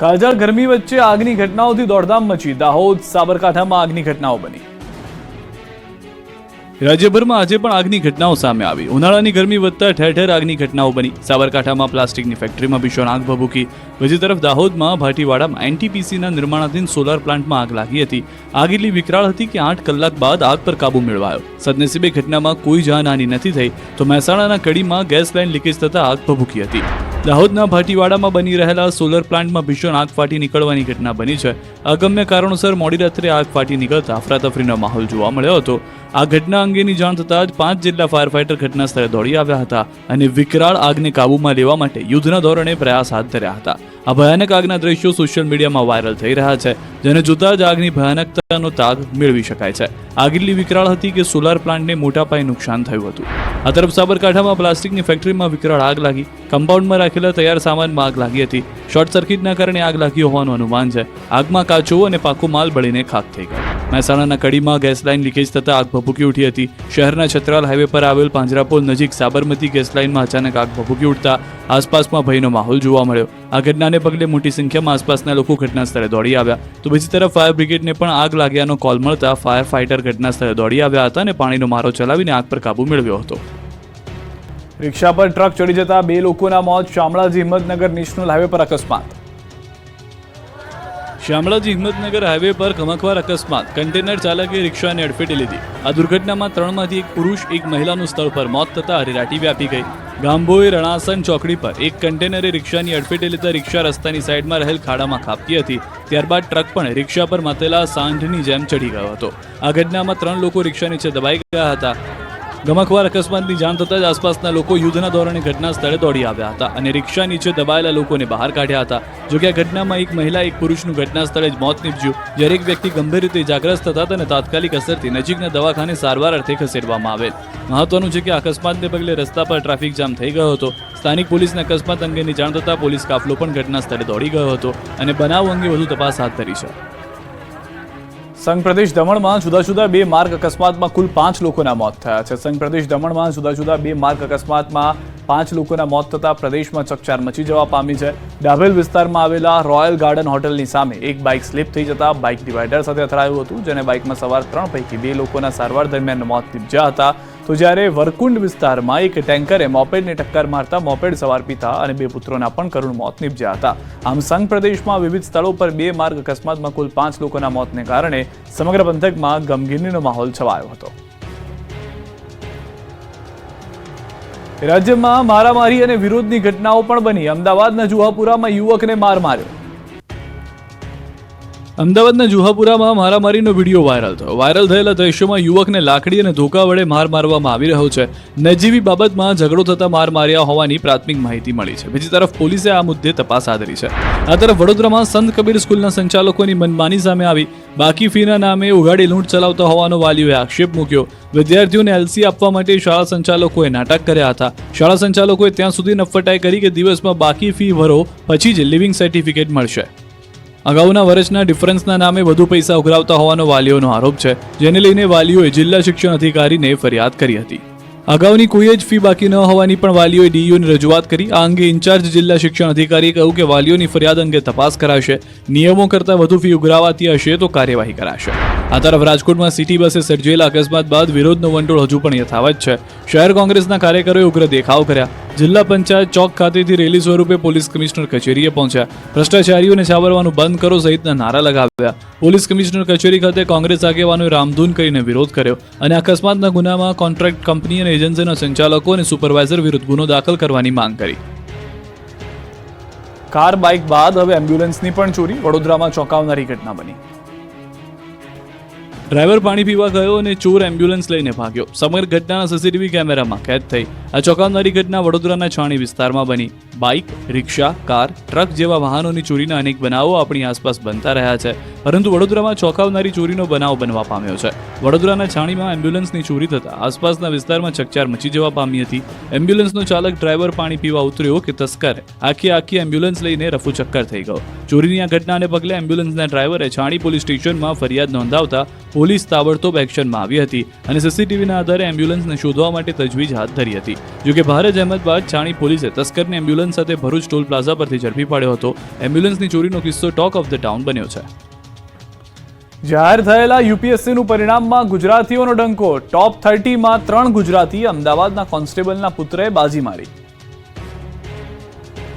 કાળઝાળ ગરમી વચ્ચે આગની ઘટનાઓથી દોડધામ મચી. દાહોદ, સાબરકાંઠામાં આગની ઘટનાઓ બની. રાજ્યભરમાં આજે પણ આગની ઘટનાઓ સામે આવી. ઉનાળાની ગરમી વધતા ઠેર ઠેર આગની ઘટનાઓ બની. સાબરકાંઠામાં પ્લાસ્ટિકની ફેક્ટરીમાં ભીષણ આગ ભભૂકી. બીજી તરફ દાહોદમાં ભાટીવાડામાં એનટીપીસીના નિર્માણાધીન સોલાર પ્લાન્ટમાં આગ લાગી હતી. આગ એટલી વિકરાળ હતી કે આઠ કલાક બાદ આગ પર કાબુ મેળવાયો. સદનસીબે ઘટનામાં કોઈ જાનહાની નથી થઈ, તો મહેસાણાના કડીમાં ગેસ લાઇન લીકેજ થતા આગ ભભૂકી હતી. દાહોદના ભાટીવાડામાં બની રહેલા સોલર પ્લાન્ટમાં ભીષણ આગ ફાટી નીકળવાની ઘટના બની છે. અગમ્ય કારણોસર મોડી રાત્રે આગ ફાટી નીકળતા અફરાતફરીનો માહોલ જોવા મળ્યો હતો. આ ઘટના અંગેની જાણ થતાં જ પાંચ જેટલા ફાયર ફાઇટર ઘટના સ્થળે દોડી આવ્યા હતા અને વિકરાળ આગને કાબૂમાં લેવા માટે યુદ્ધના ધોરણે પ્રયાસ હાથ ધર્યા હતા. આ ભયાનક આગના દ્રશ્યો સોશિયલ મીડિયામાં વાયરલ થઈ રહ્યા છે, જેને જોતા જ આગની ભયાનકતાનો તાગ મેળવી શકાય છે. આગ એટલી વિકરાળ હતી કે સોલાર પ્લાન્ટને મોટા પાયે નુકસાન થયું હતું. આ તરફ સાબરકાંઠામાં પ્લાસ્ટિકની ફેક્ટરીમાં વિકરાળ આગ લાગી. કમ્પાઉન્ડમાં રાખેલા તૈયાર સામાનમાં આગ લાગી હતી. શોર્ટ સર્કિટના કારણે આગ લાગી હોવાનું અનુમાન છે. આગમાં કાચો અને પાકો માલ બળીને ખાક થઈ ગયો. મહેસાણાના કડીમાં ગેસ લાઇન લીકેજ થતાં આગ ભભૂકી ઉઠી હતી. શહેરના છત્રાલ હાઈવે પર આવેલ પાંજરાપોલ નજીક સાબરમતી ગેસ લાઇનમાં અચાનક આગ ભભૂકી ઉઠતા આસપાસમાં ભયનો માહોલ જોવા મળ્યો. આ ઘટનાને પગલે મોટી સંખ્યામાં આસપાસના લોકો ઘટના સ્થળે દોડી આવ્યા. તો બીજી તરફ ફાયર બ્રિગેડને પણ આગ લાગ્યાનો કોલ મળતા ફાયર ફાઇટર ઘટના સ્થળે દોડી આવ્યા હતા અને પાણીનો મારો ચલાવીને આગ પર કાબુ મેળવ્યો હતો. રિક્ષા પર ટ્રક ચડી જતા બે લોકોના મોત શામળાજી હિંમતનગર નેશનલ હાઈવે પર અકસ્માત. શામળાજી હિંમતનગર હાઈવે પર કમકવાર અકસ્માત. કન્ટેનર ચાલકે રિક્ષાને અડફેટે લીધી. આ દુર્ઘટનામાં ત્રણમાંથી એક પુરુષ, એક મહિલાનું સ્થળ પર મોત થતા હરેરાટી વ્યાપી ગઈ. ગાંભોએ રણાસન ચોકડી પર એક કન્ટેનરે રિક્ષાની અડફેટે લેતા રિક્ષા રસ્તાની સાઈડમાં રહેલ ખાડામાં ખાબકી હતી. ત્યારબાદ ટ્રક પણ રિક્ષા પર માતેલા સાંઢની જેમ ચડી ગયો હતો. આ ઘટનામાં ત્રણ લોકો રિક્ષા નીચે દબાઈ ગયા હતા. ગમકવાર અકસ્માતની જાણ થતાં જ આસપાસના લોકો યુદ્ધના ધોરણે ઘટના સ્થળે દોડી આવ્યા હતા અને રિક્ષા નીચે દબાયેલા લોકોને બહાર કાઢ્યા હતા. જોકે આ ઘટનામાં એક મહિલા, એક પુરુષનું ઘટના સ્થળે જ મોત નીપજ્યું. જ્યારે એક વ્યક્તિ ગંભીર રીતે ઇજાગ્રસ્ત થતા તેને તાત્કાલિક અસરથી નજીકના દવાખાને સારવાર અર્થે ખસેડવામાં આવેલ. મહત્વનું છે કે અકસ્માતને પગલે રસ્તા પર ટ્રાફિક જામ થઈ ગયો હતો. સ્થાનિક પોલીસને અકસ્માત અંગેની જાણ થતાં પોલીસ કાફલો પણ ઘટના સ્થળે દોડી ગયો હતો અને બનાવ અંગે વધુ તપાસ હાથ ધરી છે. સંઘ પ્રદેશ દમણમાં જુદા જુદા બે માર્ગ અકસ્માતમાં કુલ પાંચ લોકોના મોત થયા છે. સંઘ પ્રદેશ દમણમાં જુદા જુદા બે માર્ગ અકસ્માતમાં પાંચ લોકોના મોત થતા પ્રદેશમાં ચકચાર મચી જવા પામી છે. ડાભેલ વિસ્તારમાં આવેલા રોયલ ગાર્ડન હોટલની સામે એક બાઇક સ્લીપ થઈ જતા બાઇક ડિવાઈડર સાથે અથડાયું હતું, જેને બાઇકમાં સવાર ત્રણ પૈકી બે લોકોના સારવાર દરમિયાન મોત નીપજ્યા હતા. તો જ્યારે વરકુંડ વિસ્તારમાં એક ટેન્કરે મોપેડને ટક્કર મારતા મોપેડ સવાર પિતા અને બે પુત્રોના પણ કરુણ મોત નીપજ્યા હતા. આમ સંઘ પ્રદેશમાં વિવિધ સ્થળો પર બે માર્ગ અકસ્માતમાં કુલ પાંચ લોકોના મોતને કારણે સમગ્ર પંથકમાં ગમગીનીનો માહોલ છવાયો હતો. રાજ્યમાં મારામારી અને વિરોધની ઘટનાઓ પણ બની. અમદાવાદના જુહાપુરામાં યુવકને માર માર્યો. અમદાવાદના જુહાપુરામાં મારામારીનો વીડિયો વાયરલ થયો. વાયરલ થયેલા દ્રશ્યોમાં યુવકને લાકડી અને ધોકા વડે માર મારવામાં આવી રહ્યો છે. નજીવી બાબતમાં ઝઘડો થતા માર માર્યા હોવાની પ્રાથમિક માહિતી મળી છે. બીજી તરફ પોલીસે આ મુદ્દે તપાસ આદરી છે. આ તરફ વડોદરામાં સંત કબીર સ્કૂલના સંચાલકોની મનમાની સામે આવી. બાકી ફીના નામે ઉગાડી લૂંટ ચલાવતા હોવાનો વાલીઓએ આક્ષેપ મૂક્યો. વિદ્યાર્થીઓને એલસી આપવા માટે શાળા સંચાલકોએ નાટક કર્યા હતા. શાળા સંચાલકોએ ત્યાં સુધી નફટાઈ કરી કે દિવસમાં બાકી ફી ભરો, પછી જ લિવિંગ સર્ટિફિકેટ મળશે. અગાઉના વર્ષના ડિફરન્સના નામે વધુ પૈસા ઉઘરાવતા હોવાનો વાલીઓનો આરોપ છે. જેને લઈને વાલીઓએ જિલ્લા શિક્ષણ અધિકારીને ફરિયાદ કરી હતી. અગાઉની કોઈ જ ફી બાકી ન હોવાની પણ વાલીઓએ ડીયુને રજૂઆત કરી. આ અંગે ઇન્ચાર્જ જિલ્લા શિક્ષણ અધિકારીએ કહ્યું કે વાલીઓની ફરિયાદ અંગે તપાસ કરાશે. નિયમો કરતાં વધુ ફી ઉઘરાવાતી હશે તો કાર્યવાહી કરાશે. આ તરફ રાજકોટમાં સિટી બસે સર્જેલા અકસ્માત બાદ વિરોધનો વંટોળ હજુ પણ યથાવત છે. શહેર કોંગ્રેસના કાર્યકરોએ ઉગ્ર દેખાવ કર્યા. જિલ્લા પંચાયત ચોક ખાતેથી રેલી સ્વરૂપે પોલીસ કમિશનર કચેરીએ પહોંચ્યા. ભ્રષ્ટાચારીઓને છાવરવાનું બંધ કરો સહિતના નારા લગાવ્યા. પોલીસ કમિશનર કચેરી ખાતે કોંગ્રેસ આગેવાનોએ રામધૂન કરીને વિરોધ કર્યો અને અકસ્માતના ગુનામાં કોન્ટ્રાક્ટ કંપની અને એજન્સીના સંચાલકો અને સુપરવાઇઝર વિરુદ્ધ ગુનો દાખલ કરવાની માંગ કરી. કાર બાઇક બાદ હવે એમ્બ્યુલન્સની પણ ચોરી, વડોદરામાં ચોંકાવનારી ઘટના બની. ડ્રાઈવર પાણી પીવા ગયો અને ચોર એમ્બ્યુલન્સ લઈને ભાગ્યો. સમગ્ર ઘટનાના સીસીટીવી કેમેરામાં કેદ થઈ. આ ચોંકાવનારી ઘટના વડોદરાના છાણી વિસ્તારમાં બની. બાઇક, રિક્ષા, કાર, ટ્રક જેવા વાહનોની ચોરીના અનેક બનાવો આપણી આસપાસ બનતા રહ્યા છે. પરંતુ વડોદરામાં ચોંકાવનારી ચોરીનો બનાવ બનવા પામ્યો છે. વડોદરાના છાણીમાં એમ્બ્યુલન્સની ચોરી થતાં આસપાસના વિસ્તારમાં ચકચાર મચી જવા પામી હતી. એમ્બ્યુલન્સનો ચાલક ડ્રાઈવર પાણી પીવા ઉતર્યો કે તસ્કર આખી આખી એમ્બ્યુલન્સ લઈને રફુ ચક્કર થઈ ગયો. ચોરીની આ ઘટનાને પગલે એમ્બ્યુલન્સના ડ્રાઈવરે છાણી પોલીસ સ્ટેશનમાં ફરિયાદ નોંધાવતા પોલીસ તાબડતોબ એક્શનમાં આવી હતી અને સીસીટીવીના આધારે એમ્બ્યુલન્સને શોધવા માટે તજવીજ હાથ ધરી હતી. જોકે ભારે જહેમત બાદ છાણી પોલીસે તસ્કરને એમ્બ્યુલન્સ સાથે ભરૂચ ટોલ પ્લાઝા પરથી ઝડપી પાડ્યો હતો. એમ્બ્યુલન્સની ચોરીનો કિસ્સો ટોક ઓફ ધ ટાઉન બન્યો છે. જાહેર થયેલા યુપીએસસીનું પરિણામમાં ગુજરાતીઓનો ડંકો. ટોપ થર્ટીમાં ત્રણ ગુજરાતી અમદાવાદના કોન્સ્ટેબલના પુત્રએ બાજી મારી.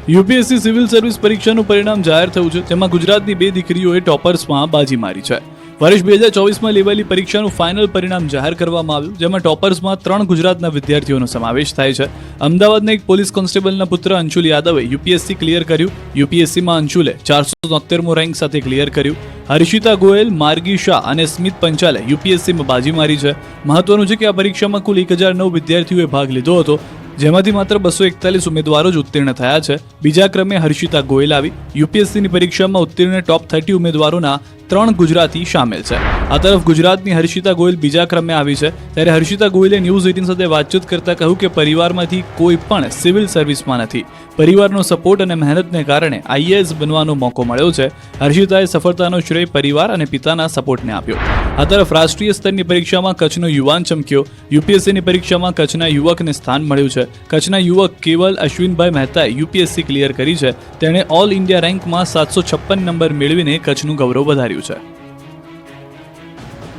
યુપીએસસી સિવિલ સર્વિસ પરીક્ષાનું પરિણામ જાહેર થયું છે. તેમાં ગુજરાતની બે દીકરીઓએ ટોપર્સમાં બાજી મારી છે. વર્ષ બે હજાર ચોવીસમાં લેવાયેલી પરીક્ષાનું ફાઇનલ પરિણામ જાહેર કરવામાં આવ્યું, જેમાં ટોપર્સમાં ત્રણ ગુજરાતના વિદ્યાર્થીઓનો સમાવેશ થાય છે. અમદાવાદના એક પોલીસ કોન્સ્ટેબલના પુત્ર અંશુલ યાદવે યુપીએસસી ક્લિયર કર્યું. યુપીએસસીમાં અંશુલે ચારસો તોતેરમો રેન્ક સાથે ક્લિયર કર્યું. હર્ષિતા ગોયલ, માર્ગી શાહ અને સ્મિત પંચાલે યુપીએસસીમાં બાજી મારી છે. મહત્વનું છે કે આ પરીક્ષામાં કુલ એક હજાર નવ વિદ્યાર્થીઓએ ભાગ લીધો હતો. જેમાંથી માત્ર બસો એકતાલીસ ઉમેદવારો જ ઉત્તીર્ણ થયા છે. બીજા ક્રમે હર્ષિતા ગોયલ આવી. યુપીએસસીની પરીક્ષામાં ઉત્તીર્ણ ટોપ થર્ટી ઉમેદવારોના ત્રણ ગુજરાતી સામેલ છે. આ તરફ ગુજરાતની હર્ષિતા ગોયલ બીજા ક્રમે આવી છે. ત્યારે હર્ષિતા ગોયલે ન્યૂઝ એટીન સાથે વાતચીત કરતા કહ્યું કે પરિવારમાંથી કોઈ પણ સિવિલ સર્વિસમાં નથી. પરિવારનો સપોર્ટ અને મહેનતને કારણે આઈએએસ બનવાનો મોકો મળ્યો છે. હર્ષિતાએ સફળતાનો શ્રેય પરિવાર અને પિતાના સપોર્ટને આપ્યો. આ તરફ રાષ્ટ્રીય સ્તરની પરીક્ષામાં કચ્છનો યુવાન ચમક્યો. યુપીએસસીની પરીક્ષામાં કચ્છના યુવકને સ્થાન મળ્યું છે. કચ્છના યુવક કેવલ અશ્વિનભાઈ મહેતાએ યુપીએસસી ક્લિયર કરી છે. તેણે ઓલ ઇન્ડિયા રેન્કમાં સાતસો છપ્પન નંબર મેળવીને કચ્છનું ગૌરવ વધાર્યું છે.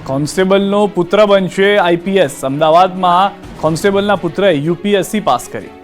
કોન્સ્ટેબલનો પુત્ર બનશે આઈપીએસ. અમદાવાદમાં કોન્સ્ટેબલના પુત્રએ યુપીએસસી પાસ કરી.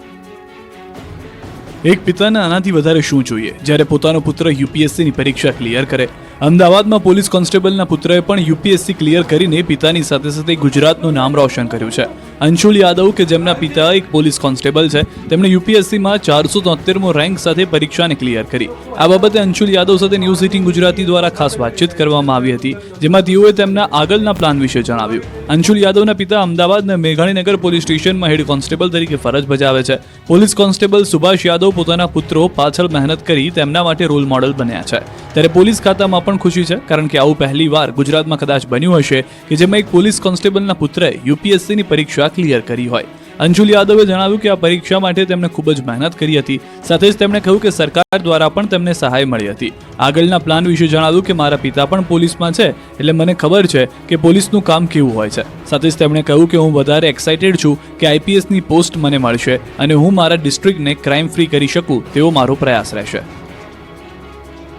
એક પિતાને આનાથી વધારે શું જોઈએ? જ્યારે પોતાનો પુત્ર યુપીએસસીની પરીક્ષા ક્લિયર કરે. અમદાવાદમાં પોલીસ કોન્સ્ટેબલના પુત્રએ પણ યુપીએસસી ક્લિયર કરીને પિતાની સાથે સાથે ગુજરાતનું નામ રોશન કર્યું છે. અંશુલ યાદવ, કે જેમના પિતા એક પોલીસ કોન્સ્ટેબલ છે, તેમણે યુપીએસસીમાં ચારસો તોતેરમો રેન્ક સાથે પરીક્ષાને ક્લિયર કરી. આ બાબતે અંશુલ યાદવ સાથે ન્યૂઝ એટીન ગુજરાતી દ્વારા ખાસ વાતચીત કરવામાં આવી હતી, જેમાં તેઓએ તેમના આગળના પ્લાન વિશે જણાવ્યું. અંશુલ યાદવના પિતા અમદાવાદના મેઘાણીનગર પોલીસ સ્ટેશનમાં હેડ કોન્સ્ટેબલ તરીકે ફરજ બજાવે છે. પોલીસ કોન્સ્ટેબલ સુભાષ યાદવ પોતાના પુત્રો પાછળ મહેનત કરી તેમના માટે રોલ મોડલ બન્યા છે. ત્યારે પોલીસ ખાતામાં પણ ખુશી છે, કારણ કે આવું પહેલી વાર ગુજરાતમાં કદાચ બન્યું હશે, કે જેમાં એક પોલીસ કોન્સ્ટેબલના પુત્રએ યુપીએસસીની પરીક્ષા ક્લિયર કરી હોય. અંજુલ યાદવે જણાવ્યું કે આ પરીક્ષા માટે તેમણે ખૂબ જ મહેનત કરી હતી. સાથે જ તેમણે કહ્યું કે સરકાર દ્વારા પણ તેમને સહાય મળી હતી. આગળના પ્લાન વિશે જણાવ્યું કે મારા પિતા પણ પોલીસમાં છે, એટલે મને ખબર છે કે પોલીસનું કામ કેવું હોય છે. સાથે જ તેમણે કહ્યું કે હું વધારે એક્સાઇટેડ છું કે આઈપીએસની પોસ્ટ મને મળશે અને હું મારા ડિસ્ટ્રિક્ટને ક્રાઇમ ફ્રી કરી શકું, તેવો મારો પ્રયાસ રહેશે.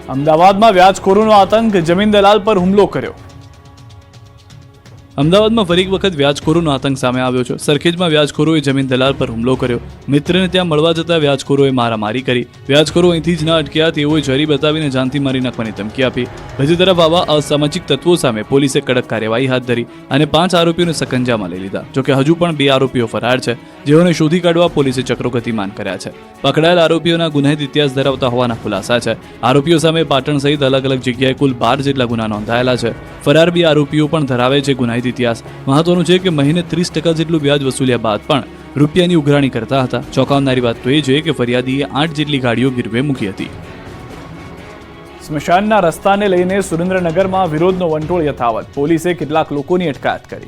અમદાવાદમાં વ્યાજખોરોનો આતંક જમીન દલાલ પર હુમલો કર્યો. અમદાવાદમાં ફરી એક વખત વ્યાજખોરોનો આતંક સામે આવ્યો છે. સરખેજમાં વ્યાજખોરોએ જમીન દલાલ પર હુમલો કર્યો. મિત્રને ત્યાં મળવા જતા વ્યાજખોરોએ મારામારી કરી. વ્યાજખોરો અહીંથી જ ના અટક્યા, તેઓએ જરી બતાવીને જાનથી મારી નાખવાની ધમકી આપી. બીજી તરફ આવા અસામાજિક તત્વો સામે પોલીસે કડક કાર્યવાહી હાથ ધરી અને પાંચ આરોપીઓને સકંજામાં લઈ લીધા. જોકે હજુ પણ બે આરોપીઓ ફરાર છે, જેઓને શોધી કાઢવા પોલીસે ચક્રો ગતિમાન કર્યા છે. પકડાયેલ આરોપીઓના ગુનાહિત ઇતિહાસ ધરાવતા હોવાના ખુલાસા છે. આરોપીઓ સામે પાટણ સહિત અલગ અલગ જગ્યાએ કુલ બાર જેટલા ગુના નોંધાયેલા છે. ફરાર બે આરોપીઓ પણ ધરાવે છે ગુનાહિત ઇતિહાસ. મહત્વનું છે કે મહિને ત્રીસ ટકા જેટલું વ્યાજ વસૂલ્યા બાદ પણ રૂપિયાની ઉઘરાણી કરતા હતા. ચોંકાવનારી વાત તો એ છે કે ફરિયાદીએ આઠ જેટલી ગાડીઓ ગીરવે મૂકી હતી. સ્મશાનના રસ્તાને લઈને સુરેન્દ્રનગરમાં વિરોધનો વંટોળ યથાવત. પોલીસે કેટલાક લોકોની અટકાયત કરી.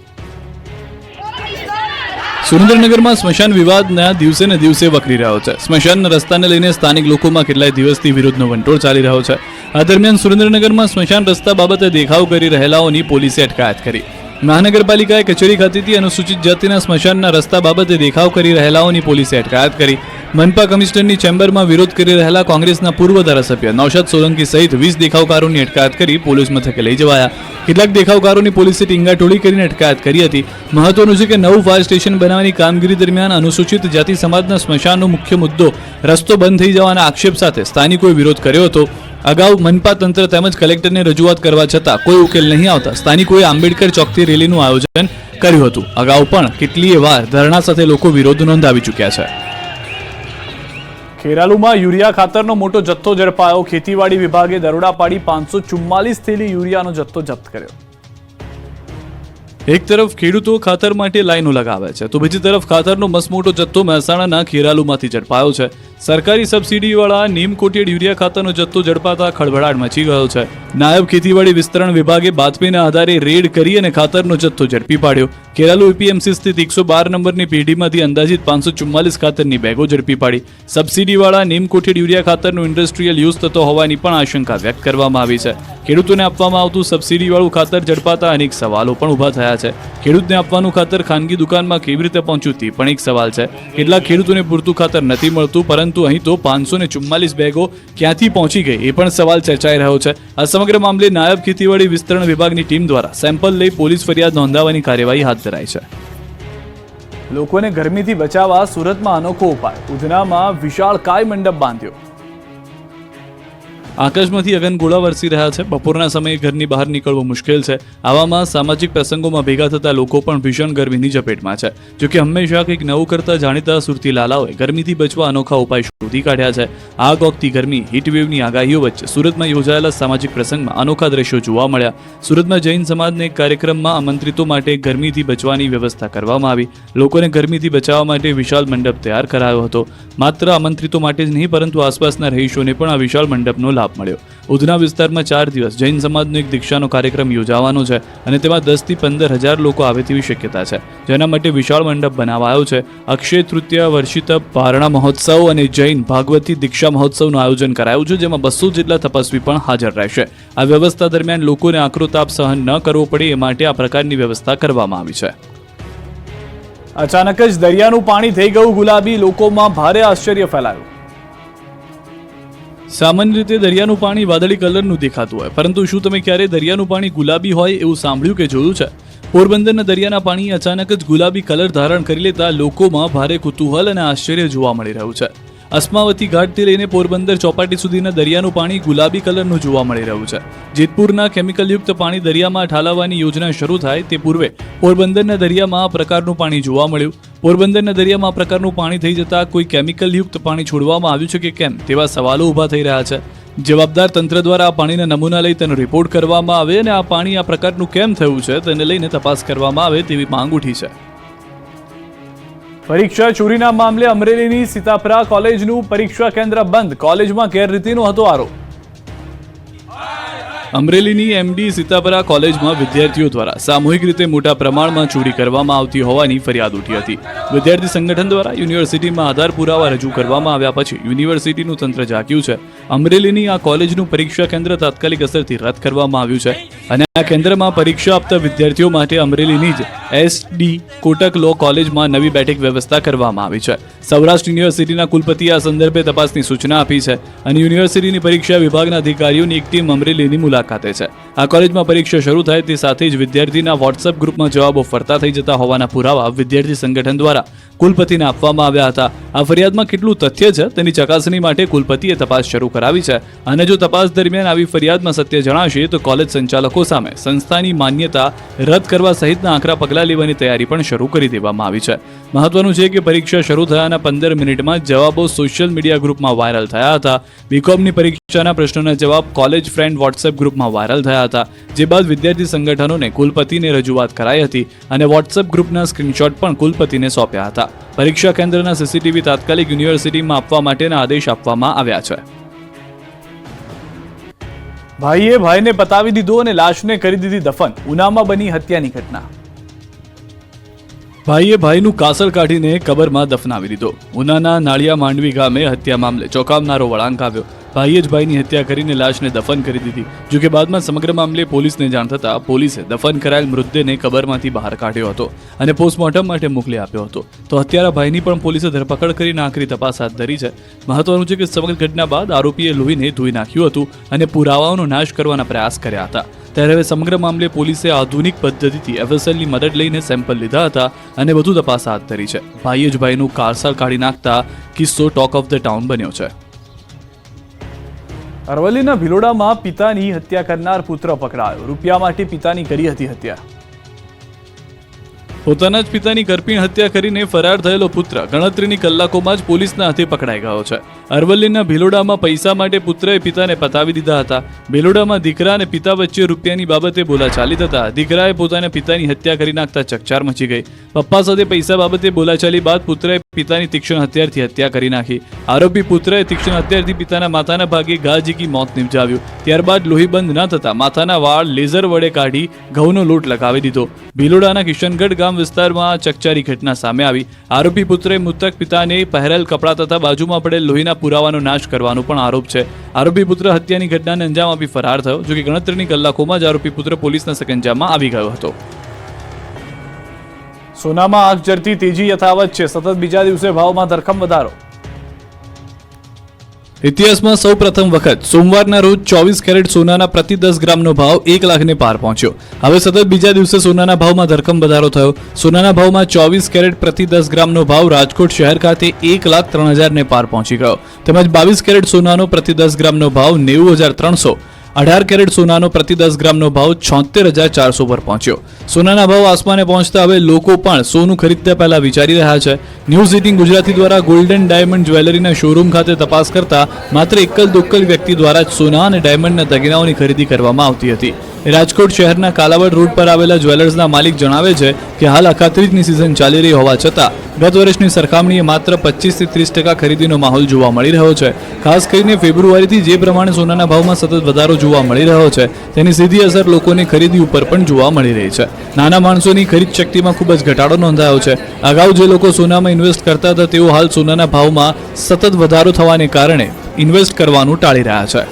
સુરેન્દ્રનગરમાં સ્મશાન વિવાદના દિવસે ને દિવસે વકરી રહ્યો છે. સ્મશાનના રસ્તાને લઈને સ્થાનિક લોકોમાં કેટલાય દિવસથી વિરોધનો વંટોળ ચાલી રહ્યો છે. આ દરમિયાન સુરેન્દ્રનગરમાં સ્મશાન રસ્તા બાબતે દેખાવ કરી રહેલાઓની પોલીસે અટકાયત કરી. મહાનગરપાલિકાએ કચેરી ખાતેથી અનુસૂચિત જાતિના સ્મશાનના રસ્તા બાબતે દેખાવ કરી રહેલાઓની પોલીસે અટકાયત કરી. મનપા કમિશનરની ચેમ્બરમાં વિરોધ કરી રહેલા કોંગ્રેસના પૂર્વ ધારાસભ્ય નૌશાદ સોલંકી સહિત વીસ દેખાવકારોની અટકાયત કરી પોલીસ મથકે લઈ જવાયા. કેટલાક દેખાવકારોની પોલીસે ટીંગાટોળી કરીને અટકાયત કરી હતી. મહત્વનું છે કે નવું ફાયર સ્ટેશન બનાવવાની કામગીરી દરમિયાન અનુસૂચિત જાતિ સમાજના સ્મશાનનો મુખ્ય મુદ્દો રસ્તો બંધ થઈ જવાના આક્ષેપ સાથે સ્થાનિકોએ વિરોધ કર્યો હતો. અગાઉ મનપા તંત્ર તેમજ કલેક્ટરને રજૂઆત કરવા છતાં કોઈ ઉકેલ નહીં આવતા સ્થાનિકોએ આંબેડકર ચોકથી રેલીનું આયોજન કર્યું હતું. અગાઉ પણ કેટલીય વાર ધરણા સાથે લોકો વિરોધ નોંધાવી ચૂક્યા છે. ખેરાલુમાં યુરિયા ખાતરનો મોટો જથ્થો ઝડપાયો. ખેતીવાડી વિભાગે દરોડા પાડી પાંચસો ચુમ્માલીસ થેલી યુરિયાનો જથ્થો જપ્ત કર્યો. એક તરફ ખેડૂતો ખાતર માટે લાઈનો લગાવે છે, તો બીજી તરફ ખાતરનો મસમોટો જથ્થો મહેસાણાના ખેરાલુમાંથી ઝડપાયો છે. સરકારી સબસિડીવાળા નીમ કોટેડ યુરિયા ખાતરનો જથ્થો ઝડપાતા ખળભળાટ મચી ગયો છે. નાયબ ખેતીવાડી વિસ્તરણ વિભાગે બાતમીના આધારે રેડ કરી અને ખાતરનો જથ્થો ઝડપી પાડ્યો. કેરાલુ એપીએમસી સ્થિત એકસો બાર નંબરની પેઢીમાંથી અંદાજિત પાંચસો ચુમ્માલીસ ખાતરની બેગો ઝડપી પાડી. સબસિડીવાળા નીમ યુરિયા ખાતરનું ઇન્ડસ્ટ્રીયલ યુઝ થતો હોવાની પણ આશંકા વ્યક્ત કરવામાં આવી છે. ખેડૂતોને આપવામાં આવતું સબસિડીવાળું ખાતર ઝડપાતા અનેક સવાલો પણ ઊભા થયા છે. ખેડૂતને આપવાનું ખાતર ખાનગી દુકાનમાં કેવી રીતે પહોંચ્યું તે પણ એક સવાલ છે. કેટલાક ખેડૂતોને પૂરતું ખાતર નથી મળતું, પરંતુ અહીં તો પાંચસો ને ચુમ્માલીસ બેગો ક્યાંથી પહોંચી ગઈ એ પણ સવાલ ચર્ચાઈ રહ્યો છે. આ સમગ્ર મામલે નાયબ ખેતીવાડી વિસ્તરણ વિભાગની ટીમ દ્વારા સેમ્પલ લઈ પોલીસ ફરિયાદ નોંધાવવાની કાર્યવાહી હાથ ધરાઈ છે. લોકોને ગરમીથી બચાવવા સુરતમાં અનોખો ઉપાય. ઉધનામાં વિશાળ કાય મંડપ બાંધ્યો. આકાશમાંથી અગન ગોળા વરસી રહ્યા છે. બપોરના સમયે ઘરની બહાર નીકળવું મુશ્કેલ છે. આવામાં સામાજિક પ્રસંગોમાં ભેગા થતા લોકો પણ ભીષણ ગરમીની ઝપેટમાં છે. જોકે હંમેશા કંઈક નવું કરતા જાણીતા સુરતી લાલાઓએ ગરમીથી બચવા અનોખા ઉપાય શોધી કાઢ્યા છે. આગ ઓગતી ગરમી હીટવેવની આગાહીઓ વચ્ચે સુરતમાં યોજાયેલા સામાજિક પ્રસંગમાં અનોખા દ્રશ્યો જોવા મળ્યા. સુરતમાં જૈન સમાજને એક કાર્યક્રમમાં આમંત્રિતો માટે ગરમીથી બચવાની વ્યવસ્થા કરવામાં આવી. લોકોને ગરમીથી બચાવવા માટે વિશાળ મંડપ તૈયાર કરાયો હતો. માત્ર આમંત્રિતો માટે જ નહીં, પરંતુ આસપાસના રહીશોને પણ આ વિશાળ મંડપનો લાભ મળ્યો. ઉધના વિસ્તારમાં ચાર દિવસ જૈન સમાજનો એક દીક્ષાનો કાર્યક્રમ યોજાવાનો છે અને તેમાં દસથી પંદર હજાર લોકો આવે તેવી શક્યતા છે. જેના માટે વિશાળ મંડપ બનાવાયો છે. અક્ષય તૃતીય વર્ષિત પારણા મહોત્સવ અને જૈન ભાગવતી દીક્ષા મહોત્સવનું આયોજન કરાયું છે, જેમાં બસો જેટલા તપસ્વી પણ હાજર રહેશે. આ વ્યવસ્થા દરમિયાન લોકોને આકરો તાપ સહન ન કરવો પડે એ માટે આ પ્રકારની વ્યવસ્થા કરવામાં આવી છે. અચાનક જ દરિયાનું પાણી થઈ ગયું, ગુલાબી લોકોમાં ભારે આશ્ચર્ય ફેલાયું. સામાન્ય રીતે દરિયાનું પાણી વાદળી કલરનું દેખાતું હોય, પરંતુ શું તમે ક્યારેય દરિયાનું પાણી ગુલાબી હોય એવું સાંભળ્યું કે જોયું છે? પોરબંદરના દરિયાના પાણી અચાનક જ ગુલાબી કલર ધારણ કરી લેતા લોકોમાં ભારે કુતૂહલ અને આશ્ચર્ય જોવા મળી રહ્યું છે. અસ્માવતી ઘાટથી લઈને પોરબંદર ચોપાટી સુધીના દરિયાનું પાણી ગુલાબી કલરનું જોવા મળી રહ્યું છે. જેતપુરના કેમિકલયુક્ત પાણી દરિયામાં ઠાલવવાની યોજના શરૂ થાય તે પૂર્વે પોરબંદરના દરિયામાં આ પ્રકારનું પાણી જોવા મળ્યું. પોરબંદરના દરિયામાં આ પ્રકારનું પાણી થઈ જતાં કોઈ કેમિકલયુક્ત પાણી છોડવામાં આવ્યું છે કે કેમ તેવા સવાલો ઊભા થઈ રહ્યા છે. જવાબદાર તંત્ર દ્વારા આ પાણીના નમૂના લઈ તેનો રિપોર્ટ કરવામાં આવે અને આ પાણી આ પ્રકારનું કેમ થયું છે તેને લઈને તપાસ કરવામાં આવે તેવી માંગ ઉઠી છે. પરીક્ષા ચોરીના મામલે અમરેલીની સીતાપરા કોલેજનું પરીક્ષા કેન્દ્ર બંધ. કોલેજમાં ગેરરીતિનો હતો આરોપ. અમરેલીની એમડી સીતાપરા કોલેજમાં વિદ્યાર્થીઓ દ્વારા સામૂહિક રીતે મોટા પ્રમાણમાં ચોરી કરવામાં આવતી હોવાની ફરિયાદ ઉઠી હતી. વિદ્યાર્થી સંગઠન દ્વારા યુનિવર્સિટીમાં આધાર પુરાવા રજૂ કરવામાં આવ્યા પછી યુનિવર્સિટીનું તંત્ર જાગ્યું છે. અમરેલીની આ કોલેજનું પરીક્ષા કેન્દ્ર તાત્કાલિક અસરથી રદ કરવામાં આવ્યું છે અને આ કેન્દ્રમાં પરીક્ષા આપતા વિદ્યાર્થીઓ માટે અમરેલીની જ એસડી કોટક લો કોલેજમાં નવી બેઠક વ્યવસ્થા કરવામાં આવી છે. સૌરાષ્ટ્ર યુનિવર્સિટીના કુલપતિએ આ સંદર્ભે તપાસની સૂચના આપી છે અને યુનિવર્સિટીની પરીક્ષા વિભાગના અધિકારીઓની એક ટીમ અમરેલીની મુલાકાતે છે. આ કોલેજમાં પરીક્ષા શરૂ થાય તે સાથે જ વિદ્યાર્થીના વોટ્સએપ ગ્રુપમાં જવાબો ફરતા થઈ જતા હોવાના પુરાવા વિદ્યાર્થી સંગઠન દ્વારા કુલપતિને આપવામાં આવ્યા હતા. આ ફરિયાદમાં કેટલું તથ્ય છે તેની ચકાસણી માટે કુલપતિએ તપાસ શરૂ કરાવી છે. અને જો તપાસ દરમિયાન આવી ફરિયાદમાં સત્ય જણાશે, તો કોલેજ સંચાલકો સામે સંસ્થાની માન્યતા રદ કરવા સહિતના આકરા પગલાં લેવાની તૈયારી પણ શરૂ કરી દેવામાં આવી છે. મહત્વનું છે કે પરીક્ષા શરૂ થયાના પંદર મિનિટમાં જવાબો સોશિયલ મીડિયા ગ્રુપમાં વાયરલ થયા હતા. બીકોમની પરીક્ષાના પ્રશ્નોના જવાબ કોલેજ ફ્રેન્ડ વોટ્સએપ ગ્રુપમાં વાયરલ થયા હતા, જે બાદ વિદ્યાર્થી સંગઠનોને કુલપતિને રજૂઆત કરાઈ હતી અને વોટ્સએપ ગ્રુપના સ્ક્રીનશોટ પણ કુલપતિને સોંપ્યા હતા. પરીક્ષા કેન્દ્રના સીસીટીવી તાત્કાલિક યુનિવર્સિટીમાં આપવા માટેના આદેશ આપવામાં આવ્યા છે. ભાઈએ ભાઈને પતાવી દીધો અને લાશને કરી દીધી દફન. ઉનામાં બની હત્યાની ઘટના. ભાઈએ ભાઈનું કાસળ કાઢીને કબરમાં દફનાવી દીધો ઉનાના નાળિયા માંડવી ગામે હત્યા મામલે ચોંકાવનારો વળાંક આવ્યો. ભાઈએ જ ભાઈની હત્યા કરીને લાશને દફન કરી દીધી. જોકે બાદમાં સમગ્ર મામલે પોલીસને જાણ થતાં પોલીસે દફન કરાયેલ મૃતદેહને કબરમાંથી બહાર કાઢ્યો હતો અને પોસ્ટમોર્ટમ માટે મોકલી આપ્યો હતો. તો હત્યારા ભાઈની પણ પોલીસે ધરપકડ કરીને આખરી તપાસ હાથ ધરી છે. મહત્વનું છે કે સમગ્ર ઘટના બાદ આરોપીએ લોહીને ધોઈ નાખ્યું હતું અને પુરાવાઓનો નાશ કરવાના પ્રયાસ કર્યા હતા. ત્યારે હવે સમગ્ર મામલે પોલીસે આધુનિક પદ્ધતિથી એફએસએલની મદદ લઈને સેમ્પલ લીધા હતા અને વધુ તપાસ હાથ ધરી છે. ભાઈએ જ ભાઈનું કારસાલ કાઢી નાખતા કિસ્સો ટોક ઓફ ધ ટાઉન બન્યો છે. અરવલ્લીના ભિલોડામાં પિતાની હત્યા કરનાર પુત્ર પકડાયો. રૂપિયા માટે પિતાની કરી હતી હત્યા. પોતાના જ પિતાની કરપીણ હત્યા કરીને ફરાર થયેલો પુત્ર ગણતરીની કલાકોમાં જ પોલીસના હાથે પકડાઈ ગયો છે. અરવલ્લીના ભિલોડામાં પૈસા માટે પુત્રએ પિતાને પતાવી દીધા હતા. ભિલોડામાં દીકરા અને પિતા વચ્ચે રૂપિયાની બાબતે બોલાચાલી થતા દીકરાએ પોતાના પિતાની હત્યા કરી નાખતા ચકચાર મચી ગઈ. પપ્પા સાથે પૈસા બાબતે બોલાચાલી બાદ પુત્રએ પિતાની તીક્ષ્ણ હથિયારથી હત્યા કરી નાખી. આરોપી પુત્રએ તીક્ષ્ણ હથિયારથી પિતાના માથાના ભાગે ઘા ઝીકી મોત નિપજાવ્યું. ત્યારબાદ લોહીબંધ ન થતા માથાના વાળ લેઝર વડે કાઢી ઘઉંનો લોટ લગાવી દીધો. ભીલોડાના કિશનગઢ ગામ વિસ્તારમાં ચકચારી ઘટના સામે આવી. આરોપી પુત્રે મૃતક પિતાને પહેરેલ કપડાં તથા બાજુમાં પડેલ લોહીના પુરાવાનો નાશ કરવાનો પણ આરોપ છે. આરોપી પુત્ર હત્યાની ઘટનાને અંજામ આપી ફરાર થયો, જોકે ગણતરીની કલાકોમાં જ આરોપી પુત્ર પોલીસના સકંજામાં આવી ગયો હતો. સોનામાં આગ જરતી તેજી યથાવત છે. સતત બીજા દિવસે ભાવમાં ધરખમ વધારો. ઇતિહાસમાં સૌ પ્રથમ વખત સોમવારના રોજ ચોવીસ કેરેટ સોનાના પ્રતિ દસ ગ્રામનો ભાવ એક લાખને પાર પહોંચ્યો. હવે સતત બીજા દિવસે સોનાના ભાવમાં ધરખમ વધારો થયો. સોનાના ભાવમાં ચોવીસ કેરેટ પ્રતિ દસ ગ્રામનો ભાવ રાજકોટ શહેર ખાતે એક લાખ ત્રણ હજારને પાર પહોંચી ગયો. તેમજ બાવીસ કેરેટ સોનાનો પ્રતિ દસ ગ્રામનો ભાવ નેવું હજાર ત્રણસો. અઢાર કેરેટ સોનાનો પ્રતિ દસ ગ્રામનો ભાવ છોતેર હજાર ચારસો પર પહોંચ્યો. સોનાના ભાવ આસમાને પહોંચતા હવે લોકો પણ સોનું ખરીદતા પહેલા વિચારી રહ્યા છે. ન્યૂઝ એટીન ગુજરાતી દ્વારા ગોલ્ડન ડાયમંડ જ્વેલરીના શોરૂમ ખાતે તપાસ કરતા માત્ર એકલ દોકલ વ્યક્તિ દ્વારા જ સોના અને ડાયમંડના દગીનાઓની ખરીદી કરવામાં આવતી હતી. રાજકોટ શહેરના કાલાવડ રોડ પર આવેલા જ્વેલર્સના માલિક જણાવે છે કે હાલ અખાત્રીજની સિઝન ચાલી રહી હોવા છતાં, ગત વર્ષની સરખામણીએ માત્ર પચીસથી ત્રીસ ટકા ખરીદીનો માહોલ જોવા મળી રહ્યો છે. ખાસ કરીને ફેબ્રુઆરીથી જે પ્રમાણે સોનાના ભાવમાં સતત વધારો જોવા મળી રહ્યો છે, તેની સીધી અસર લોકોની ખરીદી ઉપર પણ જોવા મળી રહી છે. નાના માણસોની ખરીદ શક્તિમાં ખૂબ જ ઘટાડો નોંધાયો છે. અગાઉ જે લોકો સોનામાં ઇન્વેસ્ટ કરતા હતા, તેઓ હાલ સોનાના ભાવમાં સતત વધારો થવાને કારણે ઇન્વેસ્ટ કરવાનું ટાળી રહ્યા છે.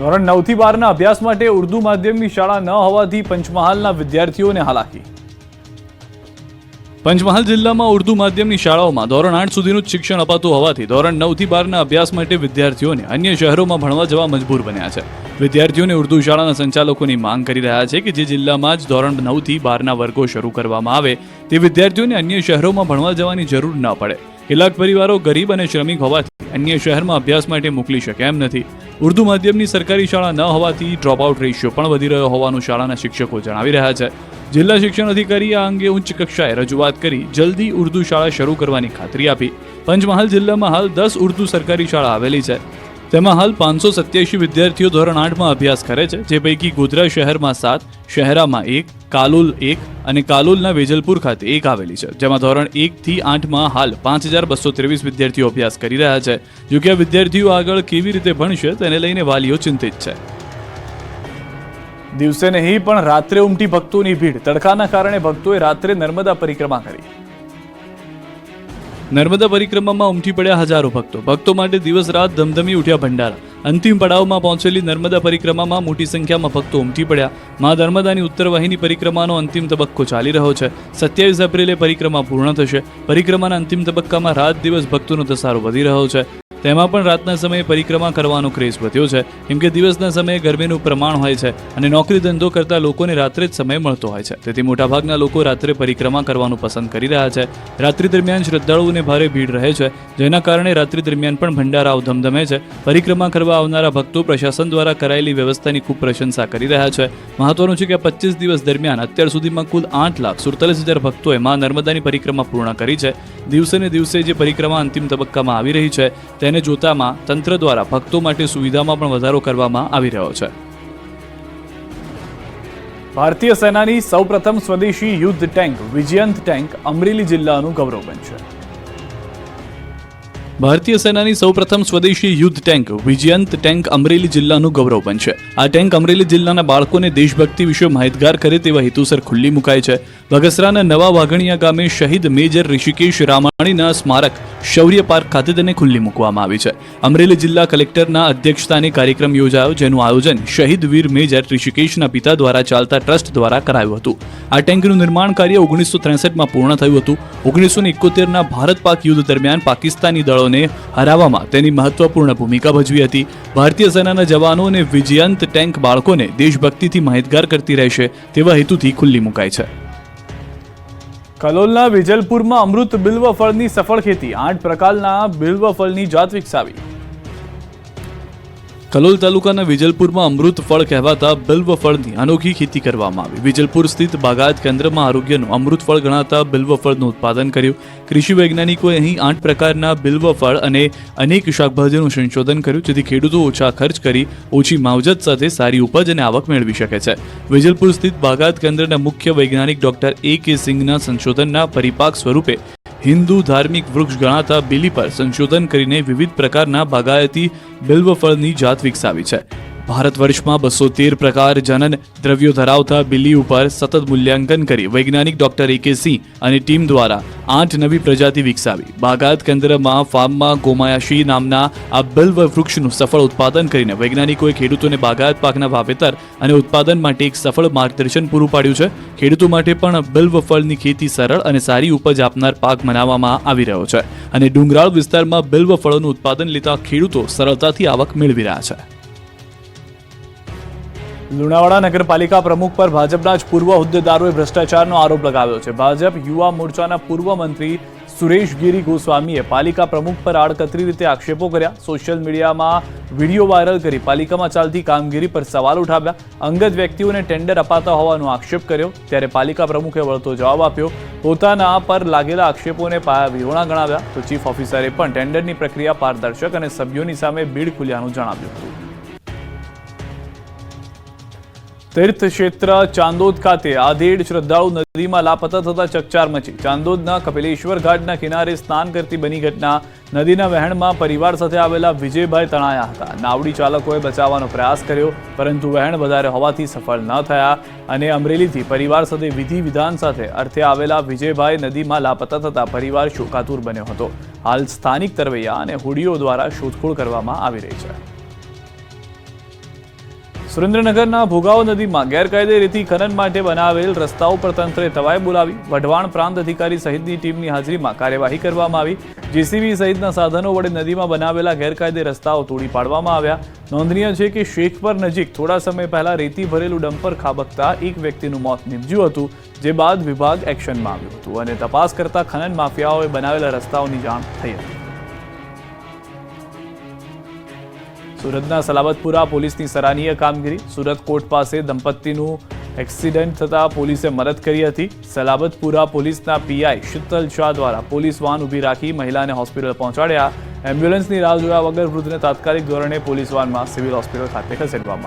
ધોરણ નવથી બારના અભ્યાસ માટે ઉર્દુ માધ્યમની શાળા ન હોવાથી પંચમહાલના વિદ્યાર્થીઓને હાલાકી. પંચમહાલ જિલ્લામાં ઉર્દુ માધ્યમની શાળાઓમાં ધોરણ આઠ સુધીનું જ શિક્ષણ અપાતું હોવાથી ધોરણ નવથી બારના અભ્યાસ માટે વિદ્યાર્થીઓને અન્ય શહેરોમાં ભણવા જવા મજબૂર બન્યા છે. વિદ્યાર્થીઓને ઉર્દુ શાળાના સંચાલકોની માંગ કરી રહ્યા છે કે જે જિલ્લામાં જ ધોરણ નવથી બારના વર્ગો શરૂ કરવામાં આવે તે વિદ્યાર્થીઓને અન્ય શહેરોમાં ભણવા જવાની જરૂર ન પડે. કેટલાક પરિવારો ગરીબ અને શ્રમિક હોવાથી અન્ય શહેરમાં અભ્યાસ માટે મોકલી શકે એમ નથી. ઉર્દુ માધ્યમની સરકારી શાળા ન હોવાથી ડ્રોપઆઉટ રેશિયો પણ વધી રહ્યો હોવાનું શાળાના શિક્ષકો જણાવી રહ્યા છે. જિલ્લા શિક્ષણ અધિકારીએ આ અંગે ઉચ્ચ કક્ષાએ રજૂઆત કરી જલ્દી ઉર્દુ શાળા શરૂ કરવાની ખાતરી આપી. પંચમહાલ જિલ્લામાં હાલ દસ ઉર્દુ સરકારી શાળા આવેલી છે. તેમાં હાલ પાંચસો સત્યાસી વિદ્યાર્થીઓ ધોરણ આઠમાં અભ્યાસ કરે છે, જે પૈકી ગોધરા શહેરમાં સાત, શહેરામાં એક, કાલોલ એક અને કાલોલના વેજલપુર ખાતે એક આવેલી છે, જેમાં ધોરણ એક થી આઠમાં હાલ પાંચ હજાર બસો ત્રેવીસ વિદ્યાર્થીઓ અભ્યાસ કરી રહ્યા છે. જોકે આ વિદ્યાર્થીઓ આગળ કેવી રીતે ભણશે તેને લઈને વાલીઓ ચિંતિત છે. દિવસે નહીં પણ રાત્રે ઉમટી ભક્તોની ભીડ, તડકાના કારણે ભક્તોએ રાત્રે નર્મદા પરિક્રમા કરી. નર્મદા પરિક્રમામાં ઉમટી પડ્યા હજારો ભક્તો. ભક્તો માટે દિવસ રાત ધમધમી ઉઠ્યા ભંડારા. અંતિમ પડાવમાં પહોંચેલી નર્મદા પરિક્રમામાં મોટી સંખ્યામાં ભક્તો ઉમટી પડ્યા. મા નર્મદાની ઉત્તર વાહિની પરિક્રમાનો અંતિમ તબક્કો ચાલી રહ્યો છે. સત્યાવીસ એપ્રિલે પરિક્રમા પૂર્ણ થશે. પરિક્રમાના અંતિમ તબક્કામાં રાત દિવસ ભક્તોનો ધસારો વધી રહ્યો છે. તેમાં પણ રાતના સમયે પરિક્રમા કરવાનો ક્રેઝ વધ્યો છે. કેમ કે દિવસના સમયે ગરમીનું પ્રમાણ હોય છે અને નોકરી ધંધો કરતા લોકોને રાત્રે જ સમય મળતો હોય છે. તેથી મોટાભાગના લોકો રાત્રે પરિક્રમા કરવાનું પસંદ કરી રહ્યા છે. રાત્રિ દરમિયાન શ્રદ્ધાળુઓને ભારે ભીડ રહે છે, જેના કારણે રાત્રિ દરમિયાન પણ ભંડારાઓ ધમધમે છે. પરિક્રમા કરવા આવનારા ભક્તો પ્રશાસન દ્વારા કરાયેલી વ્યવસ્થાની ખૂબ પ્રશંસા કરી રહ્યા છે. મહત્વનું છે કે પચીસ દિવસ દરમિયાન અત્યાર સુધીમાં કુલ આઠ લાખ સુડતાલીસ હજાર ભક્તોએ મા નર્મદાની પરિક્રમા પૂર્ણ કરી છે. દિવસે ને દિવસે જે પરિક્રમા અંતિમ તબક્કામાં આવી રહી છે તેને જોતામાં તંત્ર દ્વારા ભક્તો માટે સુવિધામાં પણ વધારો કરવામાં આવી રહ્યો છે. ભારતીય સેનાની સૌપ્રથમ સ્વદેશી યુદ્ધ ટેન્ક વિજયંત ટેન્ક અમરેલી જિલ્લાનું ગૌરવ બનશે. ભારતીય સેનાની સૌપ્રથમ સ્વદેશી યુદ્ધ ટેન્ક વિજયંત ટેન્ક અમરેલી જિલ્લાનું ગૌરવ બનશે. આ ટેન્ક અમરેલી જિલ્લાના બાળકોને દેશભક્તિ વિશે માહિતગાર કરે તેવા હેતુસર ખુલ્લી મુકાય છે. બગસરાના નવા વાઘણિયા ગામે શહીદ મેજર ઋષિકેશ રામાણીના સ્મારક શૌર્ય પાર્ક ખાતે તેને ખુલ્લી મૂકવામાં આવી છે. અમરેલી જિલ્લા કલેક્ટરના અધ્યક્ષતાને કાર્યક્રમ યોજાયો, જેનું આયોજન શહીદ વીર મેજર ઋષિકેશના પિતા દ્વારા ચાલતા ટ્રસ્ટ દ્વારા કરાયું હતું. આ ટેન્કનું નિર્માણ કાર્ય ઓગણીસો ત્રેસઠમાં પૂર્ણ થયું હતું. ઓગણીસો એકોતેરના ભારત પાક યુદ્ધ દરમિયાન પાકિસ્તાની દળોને હરાવવામાં તેની મહત્વપૂર્ણ ભૂમિકા ભજવી હતી. ભારતીય સેનાના જવાનો અને વિજયંત ટેન્ક બાળકોને દેશભક્તિથી માહિતગાર કરતી રહેશે તેવા હેતુથી ખુલ્લી મુકાય છે. કલોલના વિજલપુરમાં અમૃત બિલ્વ ફળની સફળ ખેતી. આઠ પ્રકારના બિલ્વ ફળની જાત વિકસાવી. કલોલ તાલુકાના વિજલપુરમાં અમૃત ફળ કહેવાતા બિલ્વ ફળની અનોખી ખેતી કરવામાં આવી. વિજલપુર સ્થિત બાગાયત કેન્દ્રમાં આરોગ્યનું અમૃત ફળ ગણાતા બિલ્વ ફળનું ઉત્પાદન કર્યું. કૃષિ વૈજ્ઞાનિકોએ અહીં આઠ પ્રકારના બિલ્વ ફળ અને અનેક શાકભાજીનું સંશોધન કર્યું, જેથી ખેડૂતો ઓછા ખર્ચ કરી ઓછી માવજત સાથે સારી ઉપજ અને આવક મેળવી શકે છે. વિજલપુર સ્થિત બાગાયત કેન્દ્રના મુખ્ય વૈજ્ઞાનિક ડોક્ટર એ કે સિંઘના સંશોધનના પરિપાક સ્વરૂપે હિન્દુ ધાર્મિક વૃક્ષ ગણાતા બિલી પર સંશોધન કરીને વિવિધ પ્રકારના બાગાયતી બિલ્વફળની જાત વિકસાવી છે. ભારત વર્ષમાં બસો તેર પ્રકાર જનન દ્રવ્યો ધરાવતા બિલ્લી ઉપર સતત મૂલ્યાંકન કરી વૈજ્ઞાનિક ડોક્ટર એ કે સિંહ અને ટીમ દ્વારા આઠ નવી પ્રજાતિ વિકસાવી. બાગાત કેન્દ્રમાં ફાર્મમાં ગોમાયાશી નામના આ બિલ્વ વૃક્ષનું સફળ ઉત્પાદન કરીને વૈજ્ઞાનિકોએ ખેડૂતોને બાગાયત પાકના વાવેતર અને ઉત્પાદન માટે એક સફળ માર્ગદર્શન પૂરું પાડ્યું છે. ખેડૂતો માટે પણ બિલ્વ ફળની ખેતી સરળ અને સારી ઉપજ આપનાર પાક મનાવવામાં આવી રહ્યો છે અને ડુંગરાળ વિસ્તારમાં બિલ્વ ફળોનું ઉત્પાદન લેતા ખેડૂતો સરળતાથી આવક મેળવી રહ્યા છે. લુણાવાડા નગરપાલિકા પ્રમુખ પર ભાજપના જ પૂર્વ હોદ્દેદારોએ ભ્રષ્ટાચારનો આરોપ લગાવ્યો છે. ભાજપ યુવા મોરચાના પૂર્વ મંત્રી સુરેશ ગિરી ગોસ્વામીએ પાલિકા પ્રમુખ પર આડકતરી રીતે આક્ષેપો કર્યા. સોશિયલ મીડિયામાં વીડિયો વાયરલ કરી પાલિકામાં ચાલતી કામગીરી પર સવાલ ઉઠાવ્યા. અંગત વ્યક્તિઓને ટેન્ડર અપાતા હોવાનો આક્ષેપ કર્યો. ત્યારે પાલિકા પ્રમુખે વળતો જવાબ આપ્યો. પોતાના પર લાગેલા આક્ષેપોને પાયા વિહોણા ગણાવ્યા. તો ચીફ ઓફિસરે પણ ટેન્ડરની પ્રક્રિયા પારદર્શક અને સભ્યોની સામે બીડ ખુલ્યાનું જણાવ્યું હતું. તીર્થ ક્ષેત્ર ચાંદોદ ખાતે આધેડ શ્રદ્ધાળુ નદીમાં લાપતા થતા ચકચાર મચી. ચાંદોદના કપિલેશ્વર ઘાટના કિનારે સ્નાન કરતી બની ઘટના નદીના વહેણમાં પરિવાર સાથે આવેલા વિજયભાઈ તણાયા હતા. નાવડી ચાલકોએ બચાવવાનો પ્રયાસ કર્યો, પરંતુ વહેણ વધારે હોવાથી સફળ ન થયા અને અમરેલીથી પરિવાર સાથે વિધિ વિધાન સાથે અર્થે આવેલા વિજયભાઈ નદીમાં લાપતા થતા પરિવાર શોકાતુર બન્યો હતો. હાલ સ્થાનિક તરવૈયા અને હુડીઓ દ્વારા શોધખોળ કરવામાં આવી રહી છે. સુરેન્દ્રનગરના ભોગાવો નદીમાં ગેરકાયદે રીતિ ખનન માટે બનાવેલ રસ્તાઓ પર તંત્રે તવાઈ બોલાવી. વઢવાણ પ્રાંત અધિકારી સહિતની ટીમની હાજરીમાં કાર્યવાહી કરવામાં આવી. જેસીબી સહિતના સાધનો વડે નદીમાં બનાવેલા ગેરકાયદે રસ્તાઓ તોડી પાડવામાં આવ્યા. નોંધનીય છે કે શેખપર નજીક થોડા સમય પહેલા રેતી ભરેલું ડમ્પર ખાબકતા એક વ્યક્તિનું મોત નીપજ્યું હતું, જે બાદ વિભાગ એક્શનમાં આવ્યું હતું અને તપાસ કરતા ખનન માફિયાઓએ બનાવેલા રસ્તાઓની જાણ થઈ હતી. સુરતના સલાબતપુરા પોલીસની સરાહનીય કામગીરી. સુરત કોર્ટ પાસે દંપતીનું એક્સિડન્ટ થતા પોલીસે મદદ કરી હતી. સલાબતપુરા પોલીસના પીઆઈ શીતલ શાહ દ્વારા પોલીસ વાન ઊભી રાખી મહિલાને હોસ્પિટલ પહોંચાડ્યા. એમ્બ્યુલન્સની રાહ જોયા વગર વૃદ્ધને તાત્કાલિક ધોરણે પોલીસ વાનમાં સિવિલ હોસ્પિટલ ખાતે ખસેડવામાં